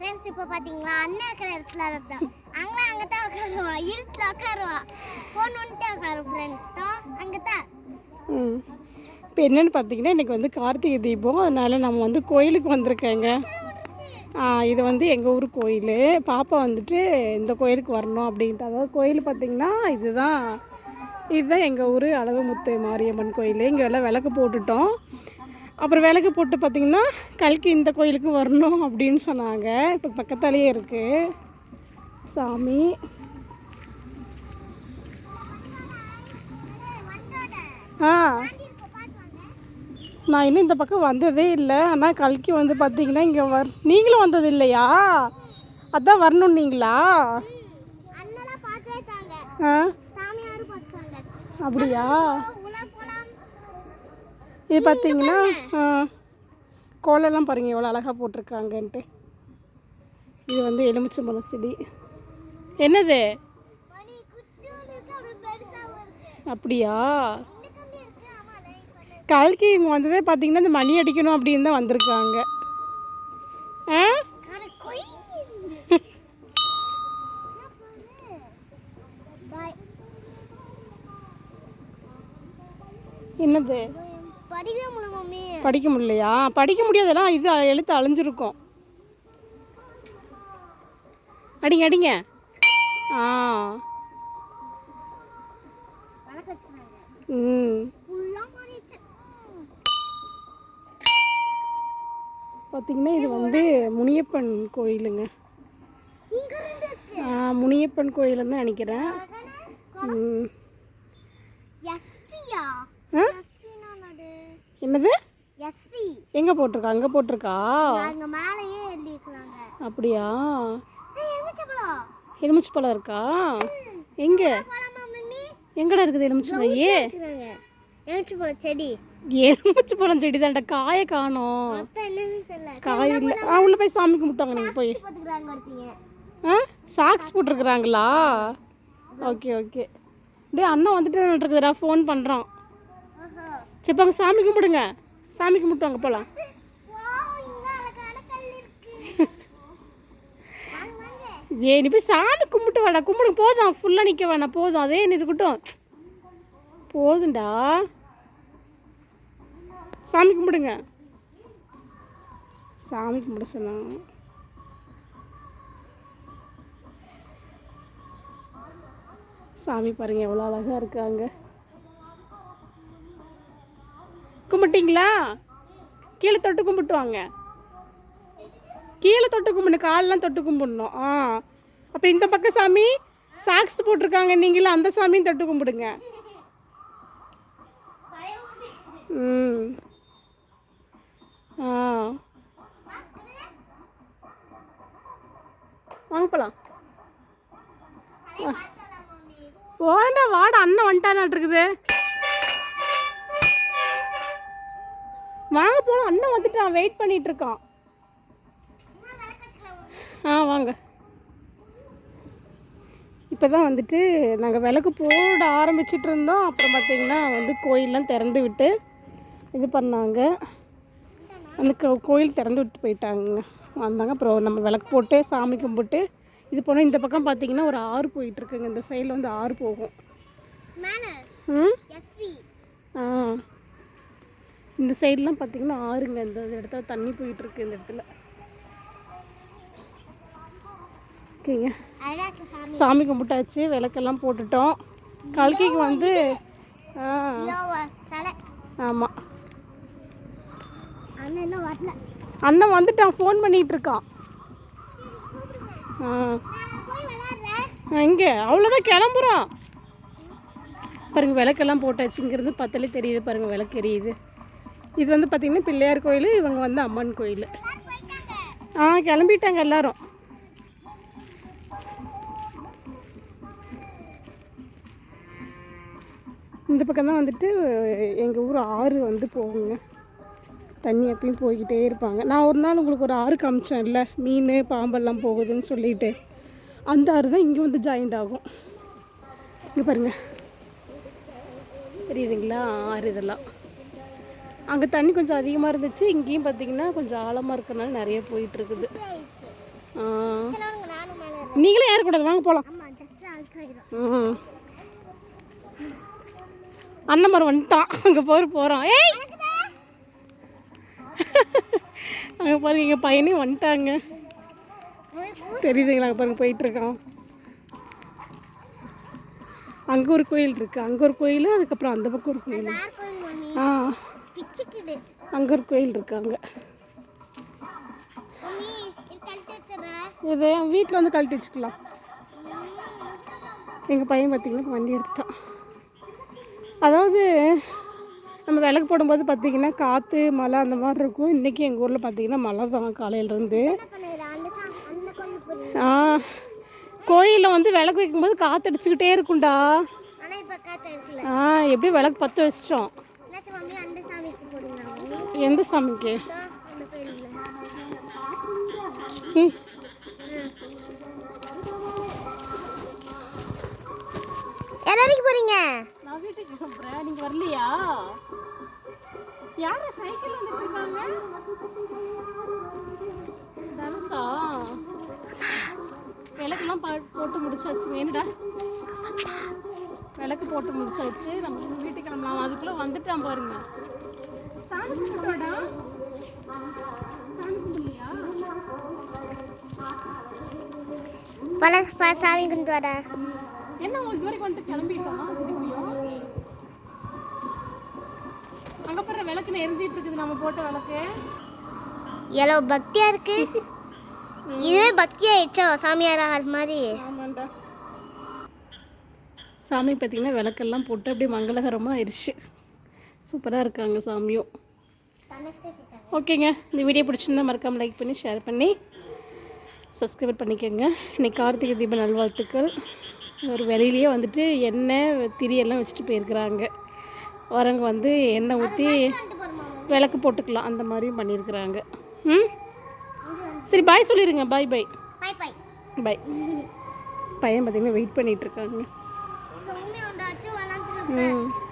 Friends இப்போ பார்த்தீங்களா அண்ணன் இருக்கிற இடத்துல தான் அங்க அங்கே தான் உட்காருவா. இருட்டில் உட்காருவா. ஃபோன் வந்துட்டு உட்காரு ஃப்ரெண்ட்ஸ் தான் அங்கே தான் ம். இப்போ என்னென்னு பார்த்தீங்கன்னா இன்றைக்கி வந்து கார்த்திகை தீபம். அதனால் நம்ம வந்து கோயிலுக்கு வந்திருக்கேங்க. இது வந்து எங்கள் ஊர் கோயில். பாப்பா வந்துட்டு இந்த கோயிலுக்கு வரணும் அப்படின்ட்டு. அதாவது கோயில் பார்த்திங்கன்னா இதுதான் இதுதான் எங்கள் ஊர் அழகுமுத்து மாரியம்மன் கோயில். இங்கே எல்லாம் விளக்கு போட்டுட்டோம். அப்புறம் விளக்கு போட்டு பார்த்திங்கன்னா கல்கி இந்த கோயிலுக்கு வரணும் அப்படின்னு சொன்னாங்க. இப்போ பக்கத்தாலேயே இருக்குது சாமி. ஆ. நான் இன்னும் இந்த பக்கம் வந்ததே இல்லை. ஆனால் கல்கி வந்து பார்த்தீங்கன்னா இங்கே வர் நீங்களும் வந்தது இல்லையா? அதான் வரணுன்னீங்களா ஆ. அப்படியா? இது பார்த்தீங்கன்னா கோலெல்லாம் பாருங்கள் எவ்வளோ அழகாக போட்டிருக்காங்கன்ட்டு. இது வந்து எலுமிச்சம்பழம் செடி. என்னது? அப்படியா? கல்கி இவங்க வந்ததே பார்த்தீங்கன்னா இந்த மணி அடிக்கணும் அப்படின்னு தான் வந்திருக்காங்க. ஆ? என்னது? படிக்க முடியலையா? படிக்க முடியாதெல்லாம் இது எழுத்து அழிஞ்சிருக்கும். அடிங்க அடிங்க. ஆ. ம். பார்த்தீங்கன்னா இது வந்து முனியப்பன் கோயிலுங்க. முனியப்பன் கோயிலுன்னு நினைக்கிறேன். ம். ஆ? என்னது? எஸ்பி எங்கே போட்டிருக்கா? அங்கே போட்டிருக்கா? அங்க மேலேயே எழுதி இருக்கிறாங்க அப்படியா எலுமிச்சை பழம் இருக்கா? எங்கே? பழமா எங்கடா இருக்குது எலுமிச்சை வச்சுக்கிறாங்க எலுமிச்சம்பழம் செடி. எலுமிச்சை பழம் செடி தான்டா காயை காணோம். காய் இல்லை. ஆ உள்ளே போய் சாமி கும்பிட்டாங்க நீங்கள் போய். ஆ சாக்ஸ் போட்டிருக்குறாங்களா? Okay okay. டேய் அண்ணன் வந்துட்டு இருக்குதுடா? ஃபோன் பண்ணுறான் ஓஹோ சரி போங்க சாமி கும்பிடுங்க. சாமி கும்பிட்டு வாங்க போகலாம் வாவ் ஏ நீ போய் சாமி கும்பிட்டு வாடா. கும்பிடு போதும். ஃபுல்லாக நிற்க வேணாம். போதும். அதே நீ இருக்கட்டும். போதுண்டா சாமி கும்பிடுங்க. சாமி கும்பிட சொன்னாங்க. சாமி பாருங்க எவ்வளோ அழகாக இருக்காங்க. கும்பிட்டீங்களா கீழே தொட்டு கும்பிட்டு வாங்க கீழே தொட்டு கும்பிடணும். காலெலாம் தொட்டு கும்பிடணும். ஆ. அப்போ இந்த பக்கம் சாமி சாக்ஸ் போட்டிருக்காங்க நீங்களும் அந்த சாமியும் தொட்டு கும்பிடுங்க. ம். ஆ. வாங்க போகலாம் வாடா வாடா அண்ணன் வந்துட்டானாட்டு இருக்குது வாங்க போகலாம் அண்ணன் வந்துட்டான் வெயிட் பண்ணிட்டு இருக்கான். ஆ வாங்க. இப்போ தான் வந்துட்டு நாங்கள் விளக்கு போட ஆரம்பிச்சிட்டு இருந்தோம். அப்புறம் பார்த்தீங்கன்னா வந்து கோயிலெலாம் திறந்து விட்டு இது பண்ணாங்க. அந்த கோயில் திறந்து விட்டு போயிட்டாங்க. வந்தாங்க. அப்புறம் நம்ம விளக்கு போட்டு சாமி கும்பிட்டு இது போனால் இந்த பக்கம் பார்த்தீங்கன்னா ஒரு ஆறு போயிட்டுருக்குங்க இந்த சைடில் வந்து ஆறு போகும். ம்? ஆ. இந்த சைட்லாம் பார்த்தீங்கன்னா ஆறுங்க. இந்த இடத்துல தண்ணி போயிட்டுருக்கு இந்த இடத்துல. ஓகேங்க. சாமி கும்பிட்டாச்சு விளக்கெல்லாம் போட்டுட்டோம். கல்கிக்கு வந்து ஆமாம் அண்ணன் வந்துட்டான் ஃபோன் பண்ணிகிட்டு இருக்கான் ஆ. இங்கே எங்கே அவ்வளோதான் கிளம்புறோம் பாருங்க விளக்கெல்லாம் போட்டாச்சு இங்கேருந்து பத்தலே தெரியுது. பாருங்க விளக்கு எரியுது. இது வந்து பார்த்திங்கன்னா பிள்ளையார் கோயில் இவங்க வந்து அம்மன் கோயில். ஆ கிளம்பிட்டாங்க எல்லாரும். இந்த பக்கம் தான் வந்துட்டு எங்கள் ஊர் ஆறு வந்து போகுங்க. தண்ணி எப்பயும் போய்கிட்டே இருப்பாங்க. நான் ஒரு நாள் உங்களுக்கு ஒரு ஆறு காமிச்சேன் இல்லை மீன் பாம்பெல்லாம் போகுதுன்னு சொல்லிட்டு. அந்த ஆறு தான் இங்கே வந்து ஜாயிண்ட் ஆகும். இங்கே பாருங்கள் தெரியுதுங்களா? ஆறு இதெல்லாம். அங்கே தண்ணி கொஞ்சம் அதிகமாக இருந்துச்சு. இங்கேயும் பார்த்தீங்கன்னா கொஞ்சம் ஆழமாக இருக்கறனால நிறைய போயிட்டு ஏறுறேன். நீங்களே ஏறக்கூடாது வாங்க போகலாம் அண்ணன் மரம் வந்துட்டான். அங்கே போகிற போகிறோம் ஏய்! அங்கே பாருங்க எங்கள் பையனையும் வந்துட்டாங்க. தெரியுதுங்களா அங்கே பாருங்க போயிட்டுருக்கான். அங்கே ஒரு கோயில் இருக்குது அங்கே ஒரு கோயில் அதுக்கப்புறம் அந்த பக்கம் ஒரு கோயில். ஆ. பிச்சுக்குது அங்கே ஒரு கோயில் இருக்கு அங்கே மம்மி இது வீட்டில் வந்து கழட்டி வச்சுக்கலாம். எங்கள் பையன் பார்த்திங்கன்னா வண்டி எடுத்துட்டான். அதாவது நம்ம விளக்கு போடும்போது பார்த்திங்கன்னா காற்று மழை அந்த மாதிரி இருக்கும். இன்றைக்கி எங்கள் ஊரில் பார்த்திங்கன்னா மழை தான் காலையிலேருந்து ஆ கோயிலில் வந்து விளக்கு வைக்கும்போது காற்று அடிச்சுக்கிட்டே இருக்கும்டா. ஆ எப்படியும் விளக்கு பற்ற வச்சிட்டோம். எந்த சாமிக்கு? ம். எல்லாரையும் போறீங்க? நான் வீட்டுக்கு சொல்கிறேன் நீங்கள் வரலையா? யார் சைக்கிள் வந்துருக்காங்க தனுஷா? விளக்கெல்லாம் பா போட்டு முடிச்சாச்சு. வேணுடா விளக்கு போட்டு முடிச்சாச்சு. நம்ம வீட்டுக்கு கிளம்பலாம். அதுக்குள்ளே வந்துட்டான் பாருங்க. கும்பிட்டோடா சாமி கொண்டு வர என்ன உங்களுக்கு வரைக்கும் வந்துட்டு கிளம்பிட்டோம் அங்கே பாரு விளக்கு எரிஞ்சிட்டு இருக்குது நம்ம போட்ட விளக்கு. எவ்வளோ பக்தியா இருக்கு? இதுவே பக்தி ஆயிடுச்சோ சாமியார் ஆகிற மாதிரி? ஆமாண்டா. சாமி பார்த்தீங்கன்னா விளக்கெல்லாம் போட்டு அப்படியே மங்களகரமாக ஆயிடுச்சு. சூப்பராக இருக்காங்க சாமியும். ஓகேங்க. இந்த வீடியோ பிடிச்சிருந்தா மறக்காமல் லைக் பண்ணி ஷேர் பண்ணி சப்ஸ்கிரைப் பண்ணிக்கோங்க. இன்னைக்கு கார்த்திகை தீப நல்வாழ்த்துக்கள். ஒரு வெளியிலேயே வந்துட்டு எண்ணெய் திரியெல்லாம் வச்சுட்டு போயிருக்கிறாங்க. வரவங்க வந்து எண்ணெய் ஊற்றி விளக்கு போட்டுக்கலாம். அந்த மாதிரியும் பண்ணியிருக்கிறாங்க. ம்? சரி பாய் சொல்லிடுங்க பாய் பாய் பாய் பாய் பாய் பையன் பார்த்தீங்கன்னா வெயிட் வளர்ந்துருக்கு ம்.